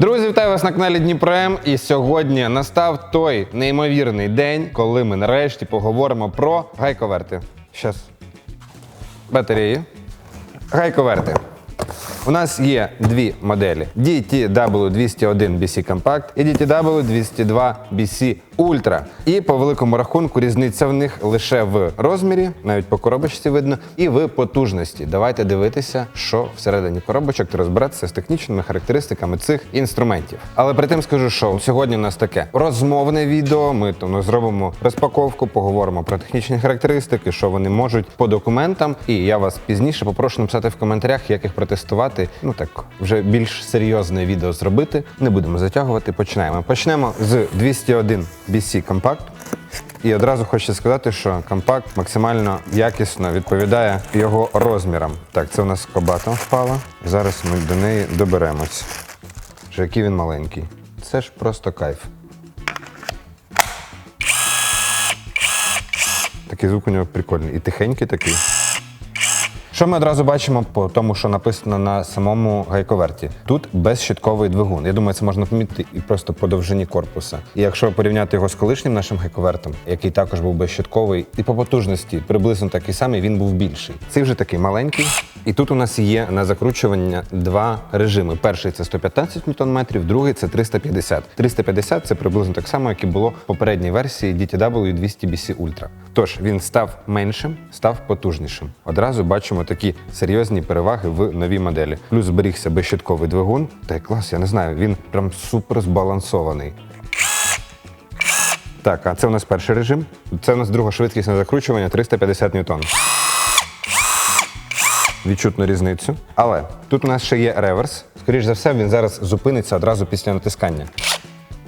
Друзі, вітаю вас на каналі Дніпрем. І сьогодні настав той неймовірний день, коли ми нарешті поговоримо про гайковерти. Щас. Батареї. Гайковерти. У нас є дві моделі: DTW201 BC Compact і DTW202 BC Ultra. І по великому рахунку різниця в них лише в розмірі, навіть по коробочці видно, і в потужності. Давайте дивитися, що всередині коробочок та розбиратися з технічними характеристиками цих інструментів. Але при тим скажу, що сьогодні у нас таке розмовне відео. Ми тому зробимо розпаковку, поговоримо про технічні характеристики, що вони можуть по документам. І я вас пізніше попрошу написати в коментарях, як їх протестувати. Ну так вже більш серйозне відео зробити. Не будемо затягувати. Починаємо. Почнемо з 201 BC Compact. І одразу хочу сказати, що компакт максимально якісно відповідає його розмірам. Так, це у нас кобата впала. Зараз ми до неї доберемось. Вже який він маленький. Це ж просто кайф. Такий звук у нього прикольний. І тихенький такий. Що ми одразу бачимо по тому, що написано на самому гайковерті? Тут безщитковий двигун. Я думаю, це можна помітити і просто по довжині корпуса. І якщо порівняти його з колишнім нашим гайковертом, який також був безщитковий, і по потужності приблизно такий самий, він був більший. Цей вже такий маленький. І тут у нас є на закручування два режими. Перший це 115 Нм, другий це 350. 350 це приблизно так само, як і було в попередній версії DTW 200 BC Ultra. Тож він став меншим, став потужнішим. Одразу бачимо такі серйозні переваги в новій моделі. Плюс зберігся безщитковий двигун. Та клас, я не знаю, він прям супер збалансований. Так, а це у нас перший режим. Це у нас друга швидкість на закручування 350 ньютон. Відчутну різницю. Але тут у нас ще є реверс. Скоріше за все, він зараз зупиниться одразу після натискання.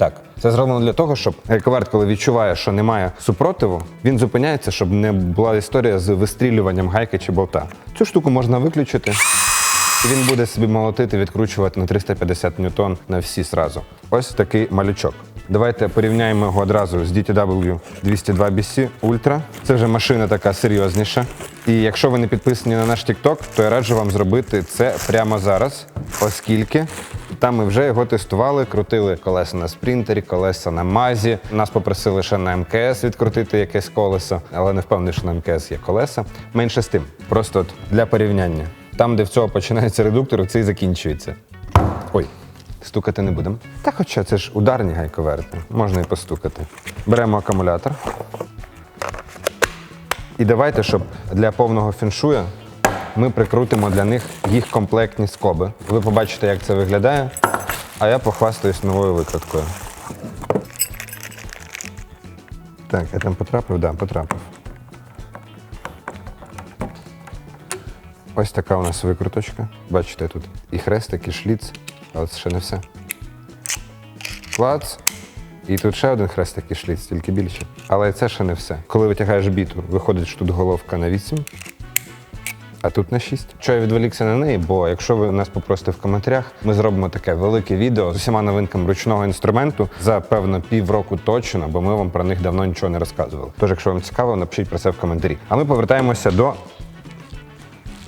Так, це зроблено для того, щоб гайковерт, коли відчуває, що немає супротиву, він зупиняється, щоб не була історія з вистрілюванням гайки чи болта. Цю штуку можна виключити, і він буде собі молотити, відкручувати на 350 ньютон на всі зразу. Ось такий малючок. Давайте порівняємо його одразу з DTW 202 BC Ultra. Це вже машина така серйозніша. І якщо ви не підписані на наш TikTok, то я раджу вам зробити це прямо зараз, оскільки там ми вже його тестували, крутили колеса на спринтері, колеса на мазі. Нас попросили ще на МКС відкрутити якесь колесо, але не впевнений, що на МКС є колеса. Менше з тим, просто от для порівняння. Там, де в цього починається редуктор, цей закінчується. Ой, стукати не будемо. Та хоча це ж ударні гайковерти, можна і постукати. Беремо акумулятор. І давайте, щоб для повного фіншуя ми прикрутимо для них їх комплектні скоби. Ви побачите, як це виглядає, а я похвастаюсь новою викруткою. Так, я там потрапив? Так, да, потрапив. Ось така у нас викруточка. Бачите, тут і хрестик, і шліц, але це ще не все. Клац. І тут ще один хрестик і шліц, тільки більше. Але це ще не все. Коли витягаєш біту, виходить, що тут головка на 8, а тут на 6. Що я відволікся на неї, бо якщо ви нас попросите в коментарях, ми зробимо таке велике відео з усіма новинками ручного інструменту за певно півроку точно, бо ми вам про них давно нічого не розказували. Тож, якщо вам цікаво, напишіть про це в коментарі. А ми повертаємося до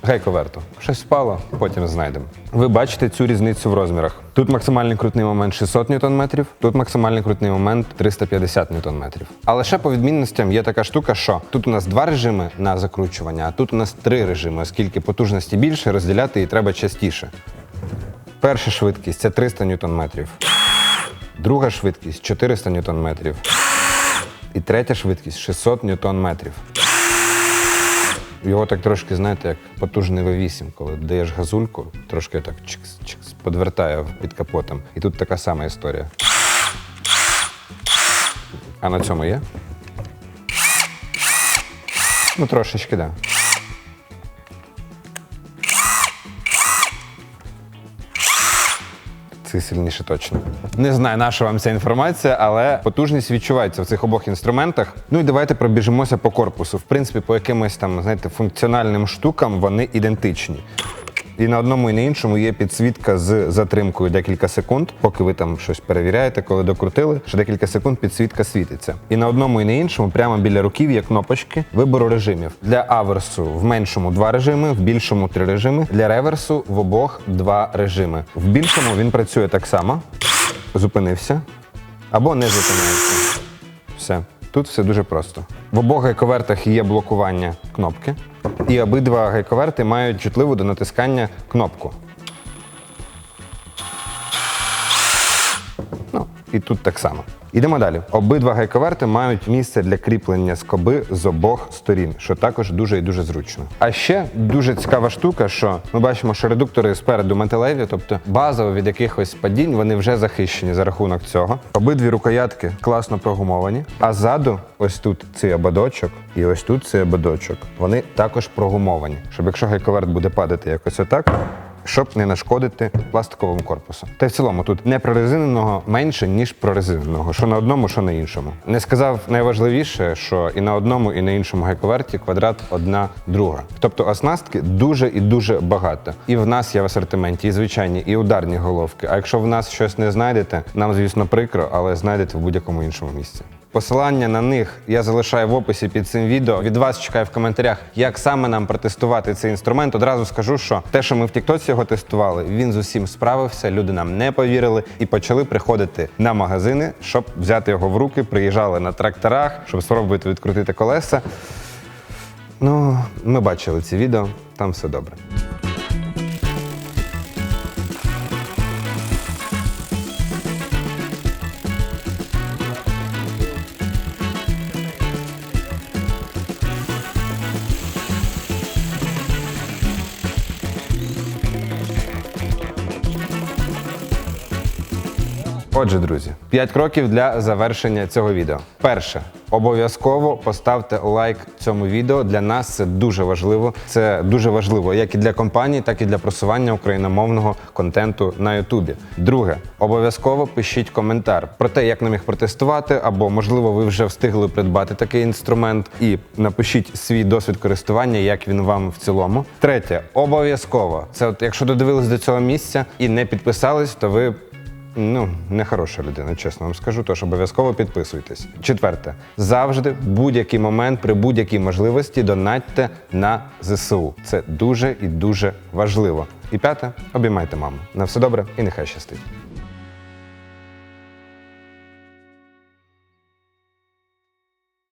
гайковерту. Щось впало, потім знайдемо. Ви бачите цю різницю в розмірах. Тут максимальний крутний момент 600 Нм, тут максимальний крутний момент 350 Нм. Але ще по відмінностям є така штука, що тут у нас два режими на закручування, а тут у нас три режими, оскільки потужності більше, розділяти її треба частіше. Перша швидкість це 300 Нм. Друга швидкість 400 Нм. І третя швидкість 600 Нм. Його так трошки, знаєте, як потужний V8, коли даєш газульку, трошки так чикс-чикс, подвертає під капотом. І тут така сама історія. А на цьому є? Ну, трошечки, так. Да. Це сильніше точно. Не знаю, на що вам ця інформація, але потужність відчувається в цих обох інструментах. Ну і давайте пробіжимося по корпусу. В принципі, по якимось там, знаєте, функціональним штукам вони ідентичні. І на одному і на іншому є підсвітка з затримкою декілька секунд, поки ви там щось перевіряєте, коли докрутили, що декілька секунд підсвітка світиться. І на одному і на іншому, прямо біля руків, є кнопочки вибору режимів. Для аверсу в меншому два режими, в більшому три режими. Для реверсу в обох два режими. В більшому він працює так само, зупинився або не зупиняється. Все. Тут все дуже просто. В обох гайковертах є блокування кнопки, і обидва гайковерти мають чутливу до натискання кнопку. І тут так само. Ідемо далі. Обидва гайковерти мають місце для кріплення скоби з обох сторін, що також дуже і дуже зручно. А ще дуже цікава штука, що ми бачимо, що редуктори спереду металеві, тобто базово від якихось падінь вони вже захищені за рахунок цього. Обидві рукоятки класно прогумовані, а ззаду, ось тут цей ободочок і ось тут цей ободочок, вони також прогумовані, щоб якщо гайковерт буде падати якось отак щоб не нашкодити пластиковому корпусу. Та й в цілому тут не прорезиненого менше, ніж прорезиненого, що на одному, що на іншому. Не сказав найважливіше, що і на одному, і на іншому гайковерті квадрат одна друга. Тобто оснастки дуже і дуже багато. І в нас є в асортименті і звичайні, і ударні головки. А якщо в нас щось не знайдете, нам звісно прикро, але знайдете в будь-якому іншому місці. Посилання на них я залишаю в описі під цим відео. Від вас чекаю в коментарях, як саме нам протестувати цей інструмент. Одразу скажу, що те, що ми в Тіктоці його тестували, він з усім справився. Люди нам не повірили і почали приходити на магазини, щоб взяти його в руки. Приїжджали на тракторах, щоб спробувати відкрутити колеса. Ну, ми бачили ці відео, там все добре. Отже, друзі, 5 кроків для завершення цього відео. Перше, обов'язково поставте лайк цьому відео. Для нас це дуже важливо. Це дуже важливо як і для компанії, так і для просування україномовного контенту на Ютубі. Друге, обов'язково пишіть коментар про те, як нам їх протестувати, або можливо ви вже встигли придбати такий інструмент, і напишіть свій досвід користування, як він вам в цілому. Третє, обов'язково. Це от якщо додивились до цього місця і не підписались, то ви Ну, не хороша людина, чесно вам скажу, тож обов'язково підписуйтесь. Четверте, завжди, будь-який момент, при будь-якій можливості донатьте на ЗСУ. Це дуже і дуже важливо. І п'яте, обіймайте маму. На все добре і нехай щастить.